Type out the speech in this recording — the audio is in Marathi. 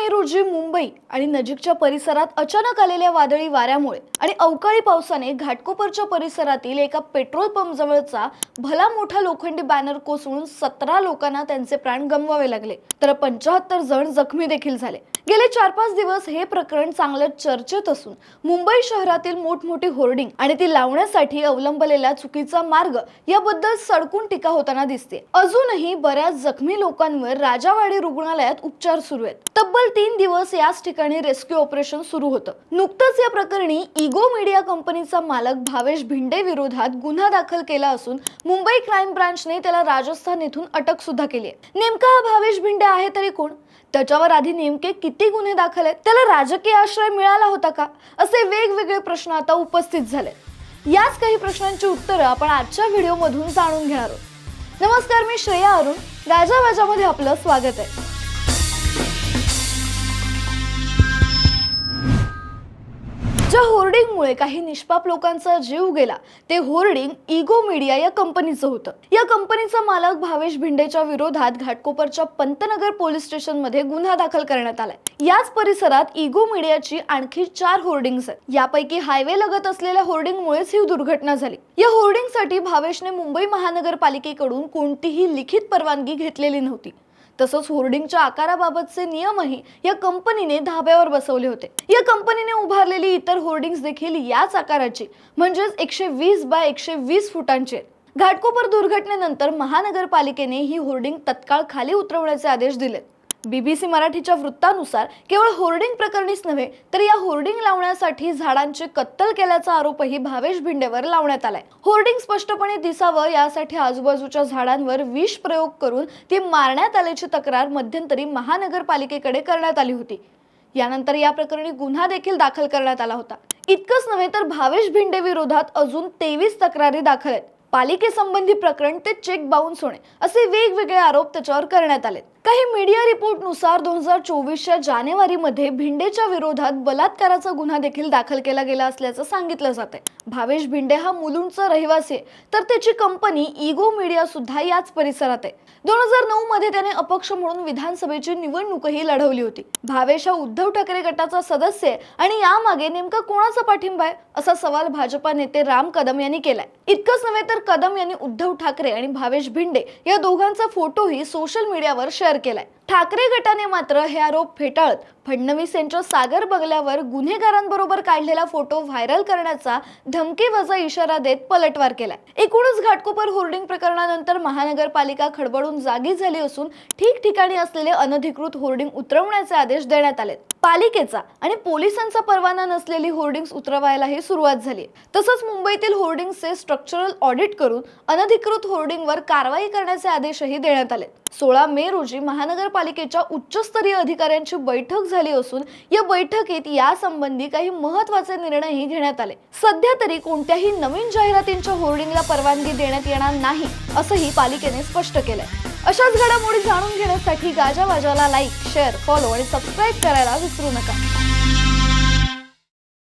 मे रोजी मुंबई आणि नजीकच्या परिसरात अचानक आलेल्या वादळी वाऱ्यामुळे आणि अवकाळी पावसाने घाटकोपरच्या परिसरातील एका पेट्रोल पंप जवळचा भला मोठा लोखंडी बॅनर कोसळून सतरा लोकांना त्यांचे प्राण गमवावे लागले. तर पंचाहत्तर जण जखमी देखील झाले. गेले चार पाच दिवस हे प्रकरण चांगलं चर्चेत असून मुंबई शहरातील मोठमोठी होर्डिंग आणि ती लावण्यासाठी अवलंबलेला चुकीचा मार्ग याबद्दल सडकून टीका होताना दिसते. अजूनही बऱ्याच जखमी लोकांवर राजावाडी रुग्णालयात उपचार सुरू आहेत. तब्बल तीन दिवस याच ठिकाणी रेस्क्यू ऑपरेशन सुरू होतं. नुकतंच या प्रकरणी इगो मीडिया कंपनीचा मालक भावेश भिंडे विरोधात गुन्हा दाखल केला असून मुंबई क्राईम ब्रांचने त्याला राजस्थान येथून अटक सुद्धा केली आहे. नेमका हा भावेश भिंडे आहे तरी कोण? त्याच्यावर आधी नेमके किती गुन्हे दाखल आहेत? त्याला राजकीय आश्रय मिळाला होता का? असे वेगवेगळे प्रश्न आता उपस्थित झाले याच काही प्रश्नांची उत्तरं आपण आजच्या व्हिडिओमधून जाणून घेणार आहोत. नमस्कार मी श्रेया अरुण. गाजावाजामध्ये आपलं स्वागत आहे. ज्या होर्डिंगमुळे काही निष्पाप लोकांचा जीव गेला. ते होर्डिंग इगो मीडिया या कंपनीचं होतं. या कंपनीचा मालक भावेश भिंडेच्या विरोधात घाटकोपरच्या पंतनगर पोलीस स्टेशनमध्ये गुन्हा दाखल करण्यात आलाय. याच परिसरात इगो मीडियाची आणखी चार होर्डिंग्स आहेत. यापैकी हायवे लगत असलेल्या होर्डिंगमुळेच ही दुर्घटना झाली. या होर्डिंगसाठी भावेशने मुंबई महानगरपालिकेकडून कोणतीही लिखित परवानगी घेतलेली नव्हती. तसंच होर्डिंगच्या आकाराबाबतचे नियमही या कंपनीने धाब्यावर बसवले होते. या कंपनीने उभारलेली इतर होर्डिंग्स देखील याच आकाराची म्हणजेच एकशे वीस बाय एकशे वीस फुटांचे. घाटकोपर दुर्घटनेनंतर महानगरपालिकेने ही होर्डिंग तत्काळ खाली उतरवण्याचे आदेश दिलेत. बीबीसी मराठीच्या वृत्तानुसार केवळ होर्डिंग प्रकरणीच नव्हे तर या होर्डिंग लावण्यासाठी झाडांची कत्तल केल्याचा आरोपही भावेश भिंडेवर लावण्यात आलाय. होर्डिंग स्पष्टपणे दिसावं यासाठी आजूबाजूच्या झाडांवर विष प्रयोग करून ती मारण्यात आल्याची तक्रार मध्यंतरी महानगरपालिकेकडे करण्यात आली होती. यानंतर या प्रकरणी गुन्हा देखील दाखल करण्यात आला होता. इतकंच नव्हे तर भावेश भिंडे विरोधात अजून तेवीस तक्रारी दाखल आहेत. पालिकेसंबंधी प्रकरण ते चेक बाउन्स होणे असे वेगवेगळे आरोप त्याच्यावर करण्यात आलेत. काही मीडिया रिपोर्टनुसार दोन हजार चोवीसच्या जानेवारीमध्ये भिंडेच्या विरोधात बलात्काराचा गुन्हा देखील दाखल केला गेला असल्याचं सांगितलं जात आहे भावेश भिंडे हा मुलुंडचा रहिवासी आहे तर त्याची कंपनी इगो मीडिया सुद्धा याच परिसरात आहे. दोन हजार नऊ मध्ये त्याने अपक्ष म्हणून विधानसभेची निवडणूकही लढवली होती. भावेश हा उद्धव ठाकरे गटाचा सदस्य आहे आणि यामागे नेमका कोणाचा पाठिंबा आहे असा सवाल भाजपा नेते राम कदम यांनी केलाय. इतकंच नव्हे तर कदम यांनी उद्धव ठाकरे आणि भावेश भिंडे या दोघांचा फोटोही सोशल मीडियावर शेअर केलाय. ठाकरे गटाने मात्र हे आरोप फेटाळत फडणवीस यांच्या सागर बंगल्यावर गुन्हेगारांबरोबर काढलेला फोटो व्हायरल करण्याचा धमकी वजा इशारा देत पलटवार केला एकूणच घाटकोपर होर्डिंग प्रकरणानंतर महानगरपालिका खडबडून जागी झाली असून ठिकठिकाणी असलेले अनधिकृत होर्डिंग उतरवण्याचे आदेश देण्यात आले पालिकेचा आणि पोलिसांचा परवाना नसलेली होर्डिंग्स उतरवायलाही सुरुवात झाली तसंच मुंबईतील होर्डिंग्सचे स्ट्रक्चरल ऑडिट करून अनधिकृत होर्डिंगवर कारवाई करण्याचे आदेशही देण्यात आले सोळा मे रोजी महानगरपालिकेच्या उच्चस्तरीय अधिकाऱ्यांची बैठक झाली असून या बैठकीत यासंबंधी काही महत्त्वाचे निर्णयही घेण्यात आले. सध्या तरी कोणत्याही नवीन जाहिरातींच्या होर्डिंगला परवानगी देण्यात येणार नाही असंही पालिकेने स्पष्ट केलंय. अशाच घडामोडी जाणून घेण्यासाठी गाजावाजाला लाईक शेअर फॉलो आणि सबस्क्राईब करायला विसरू नका.